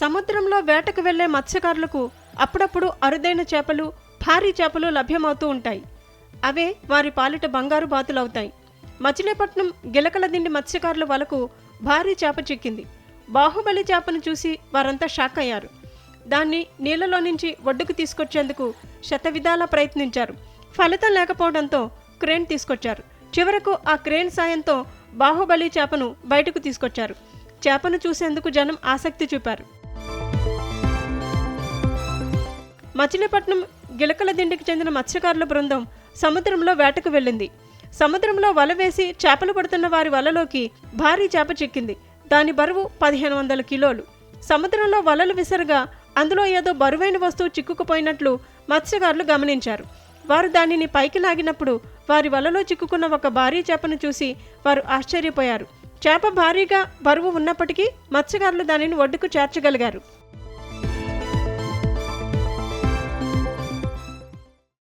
సముద్రంలో వేటకు వెళ్ళే మత్స్యకారులకు అప్పుడప్పుడు అరుదైన చేపలు భారీ చేపలు లభ్యమవుతూ ఉంటాయి. అవే వారి పాలిట బంగారు బాతులవుతాయి. మచిలీపట్నం గిలకల దిండి మత్స్యకారుల వలకు భారీ చేప చిక్కింది. బాహుబలి చేపను చూసి వారంతా షాక్ అయ్యారు. దాన్ని నీళ్ళలో నుంచి ఒడ్డుకు తీసుకొచ్చేందుకు శతవిధాలా ప్రయత్నించారు. ఫలితం లేకపోవడంతో క్రేన్ తీసుకొచ్చారు. చివరకు ఆ క్రేన్ సాయంతో బాహుబలి చేపను బయటకు తీసుకొచ్చారు. చేపను చూసేందుకు జనం ఆసక్తి చూపారు. మచిలీపట్నం గిలకల దిండికి చెందిన మత్స్యకారుల బృందం సముద్రంలో వేటకు వెళ్ళింది. సముద్రంలో వల వేసి చేపలు పడుతున్న వారి వలలోకి భారీ చేప చిక్కింది. దాని బరువు పదిహేను వందల కిలోలు. సముద్రంలో వలలు విసరగా అందులో ఏదో బరువైన వస్తువు చిక్కుకుపోయినట్లు మత్స్యకారులు గమనించారు. వారు దానిని పైకి లాగినప్పుడు వారి వలలో చిక్కుకున్న ఒక భారీ చేపను చూసి వారు ఆశ్చర్యపోయారు. చేప భారీగా బరువు ఉన్నప్పటికీ మత్స్యకారులు దానిని ఒడ్డుకు చేర్చగలిగారు.